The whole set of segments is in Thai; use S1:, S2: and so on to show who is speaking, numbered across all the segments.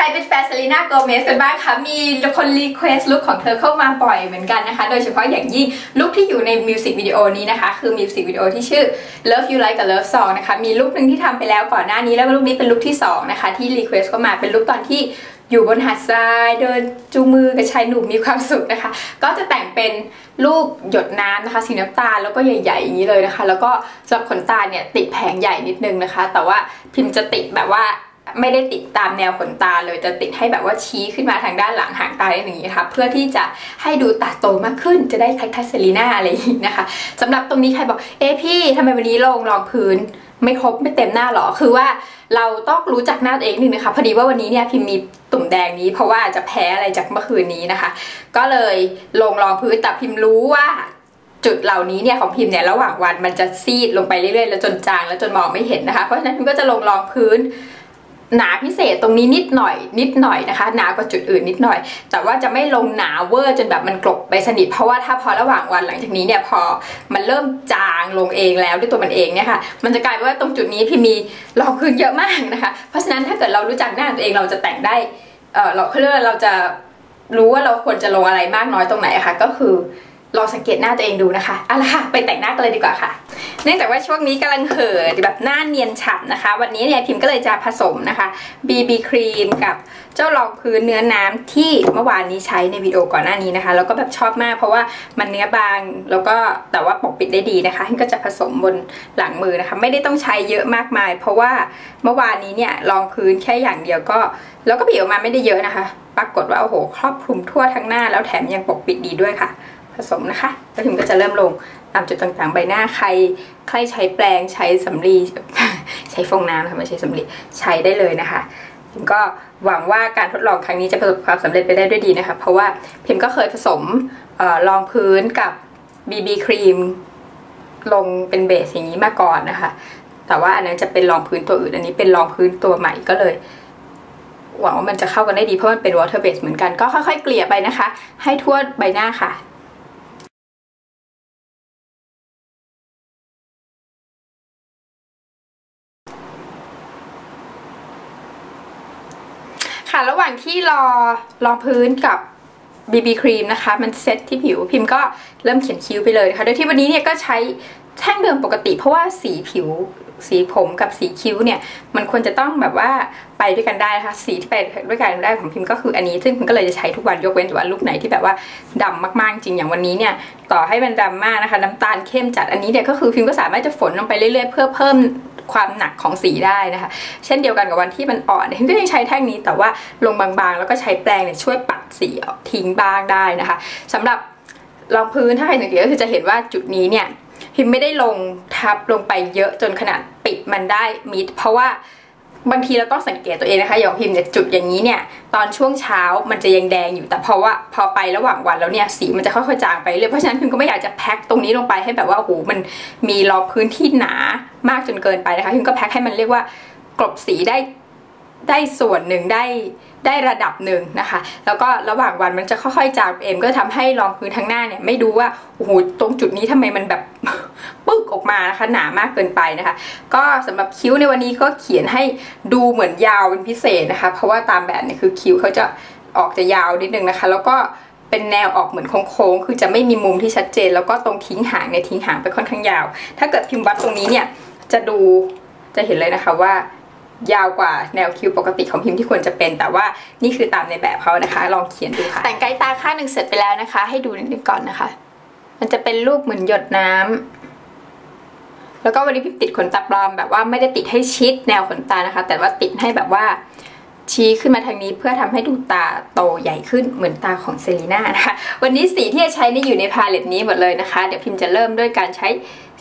S1: ใครเป็นแฟนเซรีน่าโกเมสกันบ้างคะมีคนรีเควสลุคของเธอเข้ามาบ่อยเหมือนกันนะคะ โดยเฉพาะอย่างยิ่งลุคที่อยู่ในมิวสิกวิดีโอนี้นะคะ คือมิวสิกวิดีโอที่ชื่อ Love You Like กับ Love Song นะคะ มีลุคหนึ่งที่ทำไปแล้วก่อนหน้านี้แล้วลุคนี้เป็นลุคที่ 2 นะคะ ที่รีเควสเข้ามาเป็นลุคตอนที่อยู่บนหาดทรายเดินจูงมือกับชายหนุ่มมีความสุขนะคะ ก็จะแต่งเป็นรูปหยดน้ำนะคะสีน้ำตาลแล้วก็ใหญ่ๆอย่างนี้เลยนะคะ แล้วก็สำหรับขนตาเนี่ยติดแผงใหญ่นิดนึงนะคะ แต่ว่าพิมพ์จะติดแบบว่า ไม่ได้ติดตามแนวขนตาเลยจะติดให้แบบว่าชี้ขึ้นมาทางด้านหลังหางตาอย่างนี้ค่ะเพื่อที่จะให้ดูตาโตมากขึ้นจะได้คล้ายๆเซรีน่าอะไรอย่างนี้นะคะสำหรับตรงนี้ใครบอกเอ๊พี่ทำไมวันนี้ลงรองพื้นไม่ครบไม่เต็มหน้าหรอคือว่าเราต้องรู้จักหน้าตัวเองหนึ่งนะคะพอดีว่าวันนี้เนี่ยพิมมีตุ่มแดงนี้เพราะว่าจะแพ้อะไรจากเมื่อคืนนี้นะคะ ก็เลยลงรองพื้นแต่พิมรู้ว่าจุดเหล่านี้เนี่ยของพิมเนี่ยระหว่างวันมันจะซีดลงไปเรื่อยๆ แล้วจนจางแล้วจนมองไม่เห็นนะคะ เพราะฉะนั้นพิมก็จะลงรองพื้น หนาพิเศษตรงนี้นิดหน่อย นิดหน่อยนะคะ หนากว่าจุดอื่นนิดหน่อย แต่ว่าจะไม่ลงหนาเวอร์จนแบบมันกลบไปสนิท เพราะว่าถ้าพอระหว่างวันหลังจากนี้เนี่ยพอมันเริ่มจางลงเองแล้วด้วยตัวมันเองเนี่ยค่ะ มันจะกลายเป็นว่าตรงจุดนี้พี่มีรองพื้นเยอะมากนะคะ เพราะฉะนั้นถ้าเกิดเรารู้จักหน้าตัวเองเราจะแต่งได้ เออเราเรียกว่าเราจะรู้ว่าเราควรจะลงอะไรมากน้อยตรงไหนค่ะก็คือ ลองสังเกตหน้าตัวเองดูนะคะเอาละค่ะ ไปแต่งหน้ากันเลยดีกว่าค่ะ เนื่องจากว่าช่วงนี้กำลังเห่อแบบหน้าเนียนฉ่ำนะคะ วันนี้เนี่ยพิมก็เลยจะผสมนะคะ BB ครีมกับเจ้ารองพื้นเนื้อน้ำที่เมื่อวานนี้ใช้ในวิดีโอก่อนหน้านี้นะคะ แล้วก็แบบชอบมากเพราะว่ามันเนื้อบางแล้วก็แต่ว่าปกปิดได้ดีนะคะพิมก็จะผสมบนหลังมือนะคะ ไม่ได้ต้องใช้เยอะมากมาย เพราะว่าเมื่อวานนี้เนี่ยรองพื้นแค่อย่างเดียวก็ แล้วก็บีบออกมาไม่ได้เยอะนะคะ ปรากฏว่าโอ้โหครอบคลุมทั่วทั้งหน้า แล้วแถมยังปกปิดดีด้วยค่ะ ผสมนะคะแล้วพิมก็จะเริ่มลงตามจุดต่างๆ ใบหน้าใครใครใช้แปรงใช้สำลีใช้ฟองน้ำนะคะไม่ใช้สำลีใช้ได้เลยนะคะพิมก็หวังว่าการทดลองครั้งนี้จะประสบความสำเร็จไปได้ด้วยดีนะคะ เพราะว่าพิมก็เคยผสมออรองพื้นกับ BB ครีมลงเป็นเบสอย่างนี้มาก่อนนะคะ แต่ว่าอันนั้นจะเป็นรองพื้นตัวอื่น อันนี้เป็นรองพื้นตัวใหม่ก็เลย หวังว่ามันจะเข้ากันได้ดีเพราะมันเป็น water base เหมือนกันก็ค่อยๆเกลี่ยไปนะคะ ให้ทั่วใบหน้าค่ะ ค่ะระหว่าง ที่รอรองพื้นกับ BB ครีมนะคะ มันเซ็ตที่ผิวพิมพ์ก็เริ่มเขียนคิ้วไปเลยนะคะโดยที่วันนี้เนี่ยก็ใช้แท่งเดิมปกติเพราะว่าสีผิว สีผมกับสีคิ้วเนี่ยมันควรจะต้องแบบว่าไปด้วยกันได้นะคะสีที่ไปด้วยกันได้ของพิมก็คืออันนี้ ซึ่งพิมก็เลยจะใช้ทุกวันยกเว้นแต่ว่าลุคไหนที่แบบว่าดำมากๆจริงอย่างวันนี้เนี่ยต่อให้มันดำมากนะคะน้ำตาลเข้มจัดอันนี้เนี่ยก็คือพิมก็สามารถจะฝนลงไปเรื่อยๆเพื่อเพิ่มความหนักของสีได้นะคะ เช่นเดียวกันกับวันที่มันอ่อนพิมก็ยังใช้แท่งนี้แต่ว่าลงบางๆ แล้วก็ใช้แปรงเนี่ยช่วยปัดสีทิ้งบ้างได้นะคะสำหรับรองพื้นถ้าใครสังเกตก็คือจะเห็นว่าจุดนี้เนี่ย พิมไม่ได้ลงทับลงไปเยอะจนขนาดปิดมันได้มิด เพราะว่าบางทีเราต้องสังเกตตัวเองนะคะอย่างพิมเนี่ยจุดอย่างนี้เนี่ยตอนช่วงเช้ามันจะยังแดงอยู่แต่เพราะว่าพอไประหว่างวันแล้วเนี่ยสีมันจะค่อยๆจางไปเรื่อยเพราะฉะนั้นพิมก็ไม่อยากจะแพ็คตรงนี้ลงไปให้แบบว่าโอ้โหมันมีรอบพื้นที่หนามากจนเกินไปนะคะพิมก็แพ็คให้มันเรียกว่ากลบสีได้ได้ส่วนหนึ่งได้ ได้ระดับหนึ่งนะคะ แล้วก็ระหว่างวันมันจะค่อยๆจางเองก็ทำให้รองพื้นทั้งหน้าเนี่ยไม่ดูว่าโอ้โหตรงจุดนี้ทำไมมันแบบปึ๊กออกมานะคะหนามากเกินไปนะคะ ก็สำหรับคิ้วในวันนี้ก็เขียนให้ดูเหมือนยาวเป็นพิเศษนะคะ เพราะว่าตามแบบเนี่ยคือคิ้วเขาจะออกจะยาวนิดนึงนะคะ แล้วก็เป็นแนวออกเหมือนโค้งๆ คือจะไม่มีมุมที่ชัดเจน แล้วก็ตรงทิ้งหางเนี่ยทิ้งหางไปค่อนข้างยาว ถ้าเกิดพิมพ์วัดตรงนี้เนี่ยจะดูจะเห็นเลยนะคะว่า ยาวกว่าแนวคิวปกติของพิมพ์ที่ควรจะเป็น แต่ว่านี่คือตามในแบบเขานะคะ ลองเขียนดูค่ะ แต่งไกด์ตาข้างหนึ่งเสร็จไปแล้วนะคะ ให้ดูนิดนึงก่อนนะคะ มันจะเป็นรูปเหมือนหยดน้ำแล้วก็วันนี้พิมติดขนตาปลอมแบบว่าไม่ได้ติดให้ชิดแนวขนตานะคะ แต่ว่าติดให้แบบว่าชี้ขึ้นมาทางนี้เพื่อทำให้ดูตาโตใหญ่ขึ้นเหมือนตาของเซรีน่านะคะ วันนี้สีที่จะใช้นี่อยู่ในพาเลตนี้หมดเลยนะคะ เดี๋ยวพิมจะเริ่มด้วยการใช้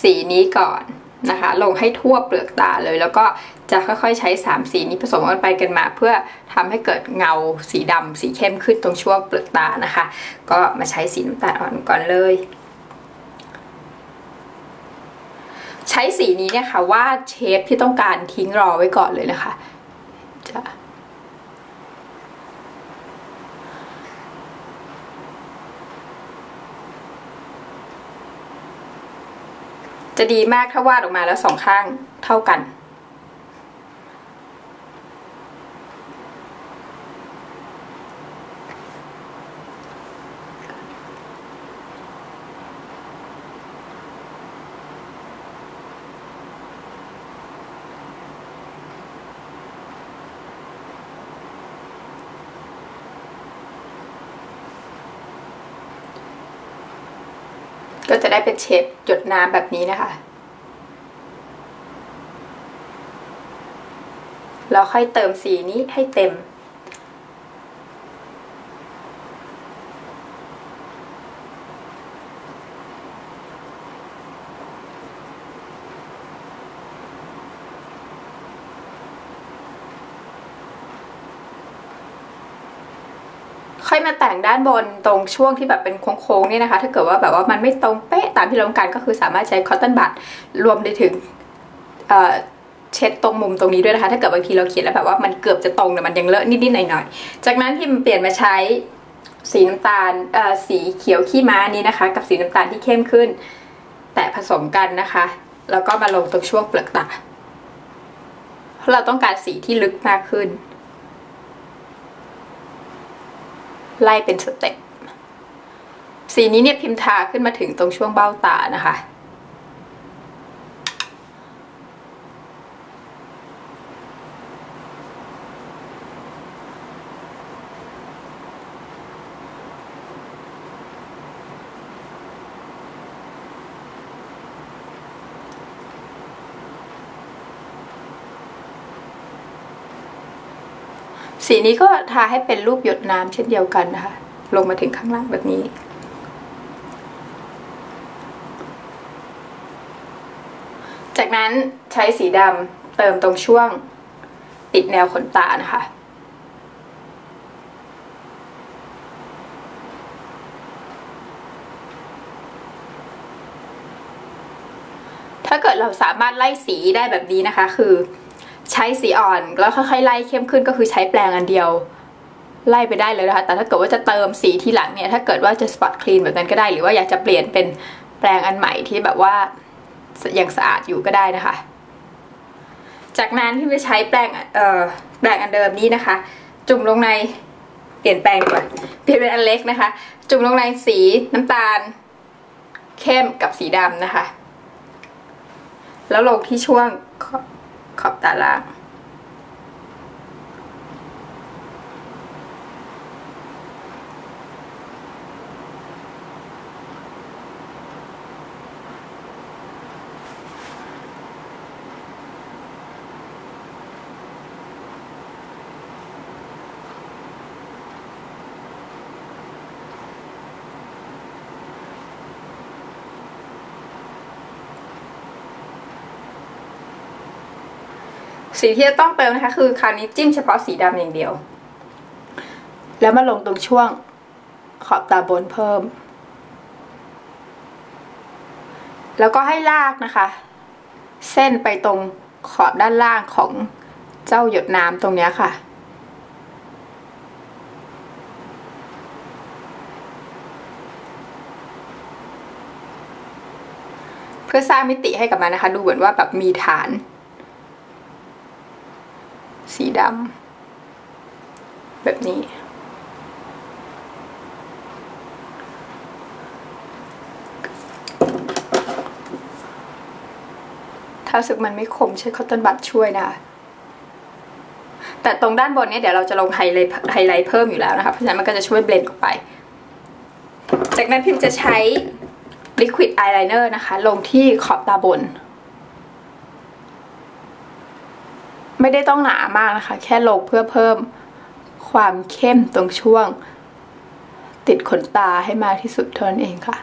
S1: สีนี้ก่อน นะคะ ลงให้ทั่วเปลือกตาเลย แล้วก็จะค่อยๆใช้ 3 สีนี้ผสมกันไปกันมา เพื่อทำให้เกิดเงาสีดำสีเข้มขึ้นตรงช่วงเปลือกตานะคะ ก็มาใช้สีน้ำตาลอ่อนก่อนเลย ใช้สีนี้เนี่ยค่ะวาดเชฟที่ต้องการทิ้งรอไว้ก่อนเลยนะคะ จะดีมากถ้าวาดออกมาแล้วสองข้างเท่ากัน ก็จะได้เป็นเชฟหยดน้ำแบบนี้นะคะ แล้วค่อยเติมสีนี้ให้เต็ม ค่อยมาแต่งด้านบนตรงช่วงที่แบบเป็นโค้งๆนี่นะคะ ถ้าเกิดว่าแบบว่ามันไม่ตรงเป๊ะตามที่เราต้องการก็คือสามารถใช้คอตตอนบัดรวมไปถึงเช็ดตรงมุมตรงนี้ด้วยนะคะ ถ้าเกิดบางทีเราเขียนแล้วแบบว่ามันเกือบจะตรงแต่มันยังเลอะนิดๆหน่อยๆ จากนั้นพิมเปลี่ยนมาใช้สีน้ำตาลสีเขียวขี้ม้านี้นะคะ กับสีน้ำตาลที่เข้มขึ้น แต่ผสมกันนะคะ แล้วก็มาลงตรงช่วงเปลือกตาเพราะเราต้องการสีที่ลึกมากขึ้น ไล่เป็นสเต็ปสีนี้เนี่ยพิมพ์ทาขึ้นมาถึงตรงช่วงเบ้าตานะคะ สีนี้ก็ทาให้เป็นรูปหยดน้ำเช่นเดียวกันนะคะ ลงมาถึงข้างล่างแบบนี้ จากนั้นใช้สีดำเติมตรงช่วงติดแนวขนตานะคะถ้าเกิดเราสามารถไล่สีได้แบบนี้นะคะ คือ ใช้สีอ่อนแล้วค่อยๆไล่เข้มขึ้นก็คือใช้แปรงอันเดียวไล่ไปได้เลยนะคะ แต่ถ้าเกิดว่าจะเติมสีทีหลังเนี่ย ถ้าเกิดว่าจะสปอตคลีนแบบนั้นก็ได้ หรือว่าอยากจะเปลี่ยนเป็นแปรงอันใหม่ที่แบบว่ายังสะอาดอยู่ก็ได้นะคะ จากนั้นที่ไปใช้แปรงเอ่อแปรงอันเดิมนี้นะคะ จุ่มลงในเปลี่ยนแปลงกว่าเปลี่ยนเป็นอันเล็กนะคะ จุ่มลงในสีน้ำตาล เข้มกับสีดำนะคะ แล้วลงที่ช่วง ขอบตาล่าง สีที่จะต้องเติมนะคะ คือคราวนี้จิ้มเฉพาะสีดำอย่างเดียว แล้วมาลงตรงช่วงขอบตาบนเพิ่ม แล้วก็ให้ลากนะคะ เส้นไปตรงขอบด้านล่างของเจ้าหยดน้ำตรงนี้ค่ะเพื่อสร้างมิติให้กับมันนะคะ ดูเหมือนว่าแบบมีฐาน สีดำแบบนี้ ถ้าสึกมันไม่คมใช้คอตตอนบัดช่วยนะคะแต่ตรงด้านบนนี่ยเดี๋ยวเราจะลงไฮไลท์ไฮไลท์เพิ่มอยู่แล้วนะคะ เพราะฉะนั้นมันก็จะช่วยเบลนด์ออกไป จากนั้นพิมจะใช้ liquid eyeliner นะคะ ลงที่ขอบตาบน ไม่ได้ต้องหนามากนะคะ แค่ลงเพื่อเพิ่มความเข้มตรงช่วง ติดขนตาให้มากที่สุดเท่านั้นเองค่ะ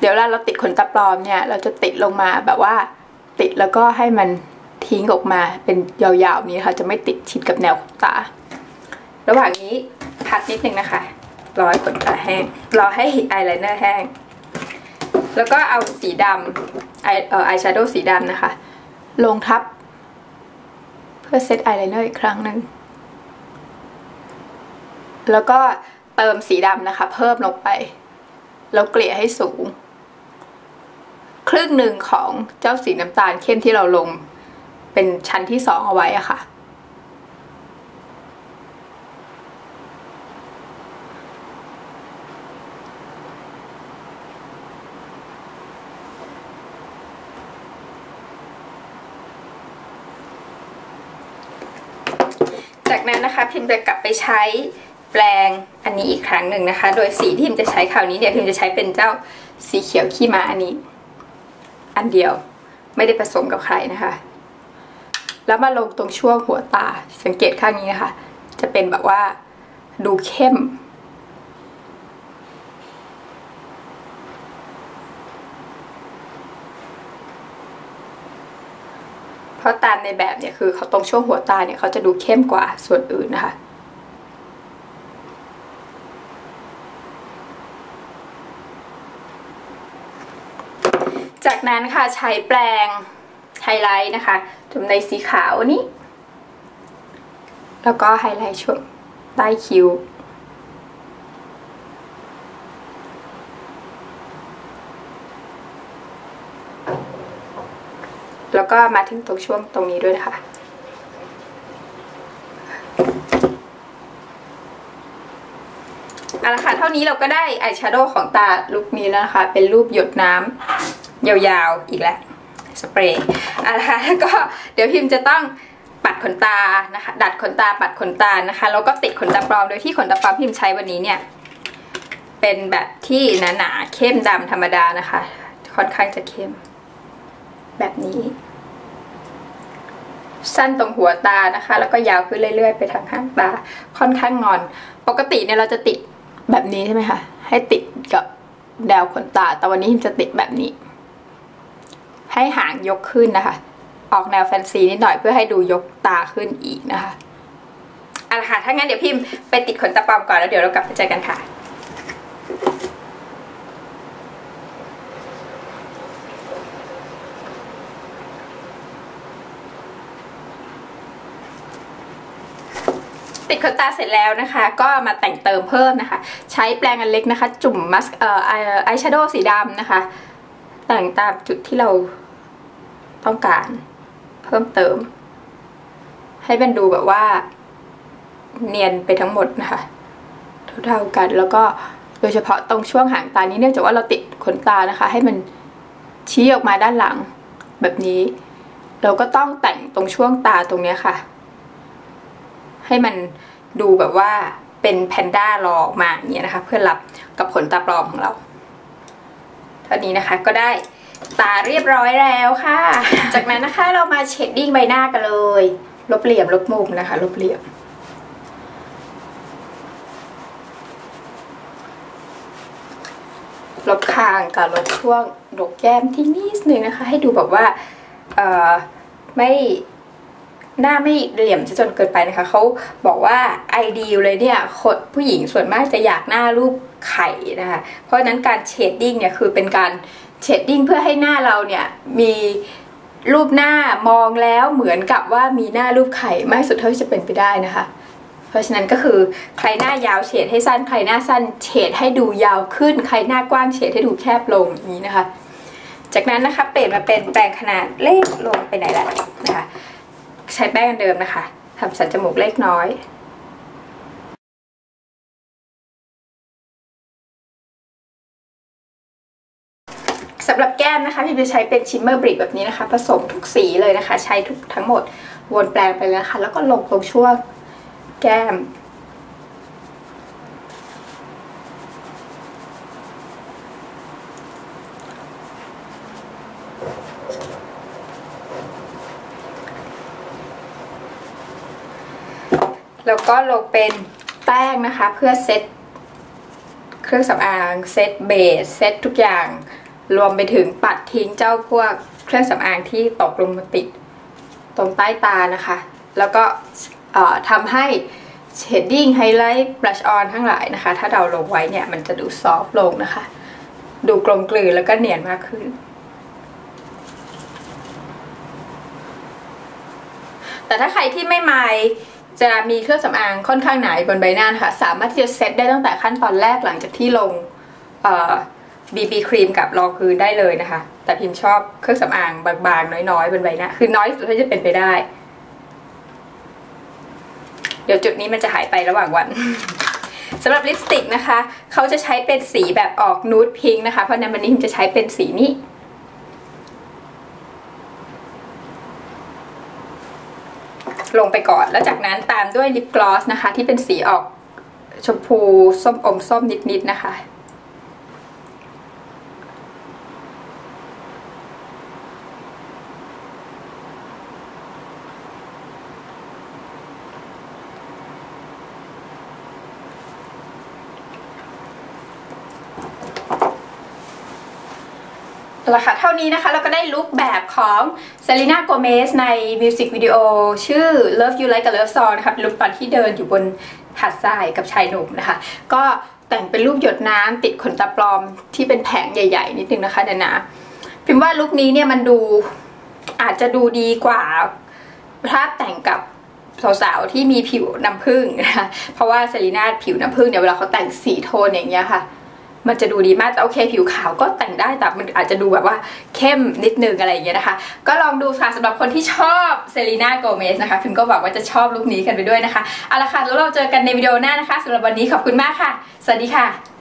S1: เดี๋ยวเวลาเราติดขนตาปลอมเนี่ย เราจะติดลงมาแบบว่า ติดแล้วก็ให้มัน ทิ้งออกมาเป็นยาวๆนี้ค่ะ จะไม่ติดชิดกับแนวขนตา ระหว่างนี้พักนิดนึงนะคะรอให้ขนตาแห้งรอให้อายไลเนอร์แห้ง แล้วก็เอาสีดำไอเอ่ออายแชโดว์สีดำนะคะ ลงทับ เพื่อเซตอายไลเนอร์อีกครั้งหนึ่งแล้วก็เติมสีดำนะคะ เพิ่มลงไป แล้วเกลี่ยให้สูง ครึ่งหนึ่งของเจ้าสีน้ำตาลเข้มที่เราลง เป็นชั้นที่สองเอาไว้อะค่ะ จากนั้นนะคะพิมจะกลับไปใช้แปลงอันนี้อีกครั้งหนึ่งนะคะ โดยสีที่พิมจะใช้คราวนี้เนี่ยพิมจะใช้เป็นเจ้าสีเขียวขี้ม้าอันนี้ อันเดียวไม่ได้ผสมกับใครนะคะ แล้วมาลงตรงช่วงหัวตา สังเกตข้างนี้นะคะ จะเป็นแบบว่าดูเข้ม เพราะตามในแบบเนี่ยคือเขาตรงช่วงหัวตาเนี่ยเขาจะดูเข้มกว่าส่วนอื่นนะคะจากนั้นค่ะใช้แปรง ไฮไลท์นะคะจุ่มในสีขาวนี้ แล้วก็ไฮไลท์ช่วงใต้คิ้วแล้วก็มาถึงตรงช่วงตรงนี้ด้วยนะคะ เอาละค่ะ เท่านี้เราก็ได้อายแชโดว์ของตาลุคนี้แล้วนะคะ เป็นรูปหยดน้ำยาวๆ อีกแล้ว สเปรย์เอาละคะแล้วก็เดี๋ยวพิมพ์จะต้องปัดขนตานะคะ ดัดขนตาปัดขนตานะคะแล้วก็ติดขนตาปลอมโดยที่ขนตาปลอมพิมพ์ใช้วันนี้เนี่ยเป็นแบบที่หนาๆเข้มดำธรรมดานะคะ ค่อนข้างจะเข้ม แบบนี้ สั้นตรงหัวตานะคะ แล้วก็ยาวขึ้นเรื่อยๆ ไปทางข้างตา ค่อนข้างงอน ปกติเนี่ยเราจะติดแบบนี้ใช่ไหมคะให้ติดกับแนวขนตา แต่วันนี้พิมจะติดแบบนี้ ให้หางยกขึ้นนะคะ ออกแนวแฟนซีนิดหน่อยเพื่อให้ดูยกตาขึ้นอีกนะคะเอาละค่ะ ถ้างั้นเดี๋ยวพิมไปติดขนตาปลอมก่อนแล้วเดี๋ยวเรากลับมาเจอกันค่ะติดขนตาเสร็จแล้วนะคะ ก็มาแต่งเติมเพิ่มนะคะ ใช้แปรงอันเล็กนะคะ จุ่มมัสเอ่อไอแชโดว์สีดำนะคะ แต่งตามจุดที่เราต้องการเพิ่มเติม ให้มันดูแบบว่า เนียนไปทั้งหมดนะคะเท่าๆกันแล้วก็โดยเฉพาะตรงช่วงหางตานี้เนื่องจากว่าเราติดขนตานะคะ ให้มันชี้ออกมาด้านหลังแบบนี้ เราก็ต้องแต่งตรงช่วงตาตรงนี้ค่ะ ให้มันดูแบบว่าเป็นแพนด้ารอออกมาอย่างเงี้ยนะคะ เพื่อรับกับขนตาปลอมของเรา เท่านี้นะคะก็ได้ตาเรียบร้อยแล้วค่ะ จากนั้นนะคะเรามาเชดดิ้งใบหน้ากันเลย ลบเหลี่ยมลบมุมนะคะ ลบเหลี่ยม ลบคางกับลบช่วงดกแก้มที่นิดนึงนะคะ ให้ดูแบบว่าไม่ หน้าไม่เหลี่ยมจนเกินไปนะคะเขาบอกว่าไอเดียเลยเนี่ยคนผู้หญิงส่วนมากจะอยากหน้ารูปไข่นะคะเพราะฉะนั้นการเชดดิ้งเนี่ยคือเป็นการเชดดิ้งเพื่อให้หน้าเราเนี่ยมีรูปหน้ามองแล้วเหมือนกับว่ามีหน้ารูปไข่มากสุดเท่าที่จะเป็นไปได้นะคะ เพราะฉะนั้นก็คือใครหน้ายาวเฉดให้สั้นใครหน้าสั้นเฉดให้ดูยาวขึ้น ใครหน้ากว้างเฉดให้ดูแคบลงอย่างนี้นะคะ จากนั้นนะคะเปลี่ยนมาเป็นแปรงขนาดเล็กลงไปไหนละนะคะ ใช้แป้งอันเดิมนะคะทำสันจมูกเล็กน้อยสำหรับแก้มนะคะพี่จะใช้เป็นชิมเมอร์บริกแบบนี้นะคะ ผสมทุกสีเลยนะคะ ใช้ทุกทั้งหมดวนแปลงไปเลยะคะ่ะ แล้วก็ลงตรงช่วงแก้ม แลงเป็นแป้งนะคะเพื่อเซตเครื่องสำอางเซตเบสเซตทุกอย่าง รวมไปถึงปัดทิ้งเจ้าพวกเครื่องสำอางที่ตกลงมาติด ตรงใต้ตานะคะ แล้วก็ทำให้เชดดิ้งไฮไลท์บลัชออนทั้งหลายนะคะ ถ้าเราลงไว้เนี่ยมันจะดูซอฟต์ลงนะคะ ดูกลมกลืนแล้วก็เนียนมากขึ้น แต่ถ้าใครที่ไม่ไมล์ จะมีเครื่องสำอางค่อนข้างหนาบนใบหน้านะคะสามารถที่จะเซตได้ตั้งแต่ขั้นตอนแรกหลังจากที่ลงบีบีครีมกับรองพื้นได้เลยนะคะ แต่พิมชอบเครื่องสำอางบางๆ น้อยๆบนใบหน้า คือน้อยสุดที่จะเป็นไปได้ เดี๋ยวจุดนี้มันจะหายไประหว่างวันสำหรับลิปสติกนะคะ เขาจะใช้เป็นสีแบบออกนูดพิงค์นะคะ เพราะนั้นวันนี้พิมจะใช้เป็นสีนี้ ลงไปก่อน แล้วจากนั้นตามด้วยลิปกลอสนะคะ ที่เป็นสีออกชมพูส้มอมส้มนิดๆนะคะ ละค่ะเท่านี้นะคะเราก็ได้ลุคแบบของเซรีนาโกเมสในมิวสิกวิดีโอชื่อ Love You Like a Love Song นะคะเป็นลุคตอนที่เดินอยู่บนหาดทรายกับชายหนุ่มนะคะ ก็แต่งเป็นรูปหยดน้ำติดขนตาปลอมที่เป็นแผงใหญ่ ๆ นิดนึงนะคะเดนะพิมพ์ว่าลุคนี้เนี่ยมันดูอาจจะดูดีกว่าถ้าแต่งกับสาวๆที่มีผิวน้ำผึ้งนะคะเพราะว่าเซรีนาผิวน้ำผึ้งเนี่ยเวลาเขาแต่งสีโทนอย่างเงี้ยค่ะ มันจะดูดีมากแต่โอเคผิวขาวก็แต่งได้แต่มันอาจจะดูแบบว่าเข้มนิดนึงอะไรอย่างเงี้ยนะคะ ก็ลองดูค่ะสำหรับคนที่ชอบเซรีนาโกเมสนะคะพิมก็หวังว่าจะชอบลุคนี้กันไปด้วยนะคะเอาละค่ะแล้วเราเจอกันในวิดีโอหน้านะคะสำหรับวันนี้ขอบคุณมากค่ะ สวัสดีค่ะ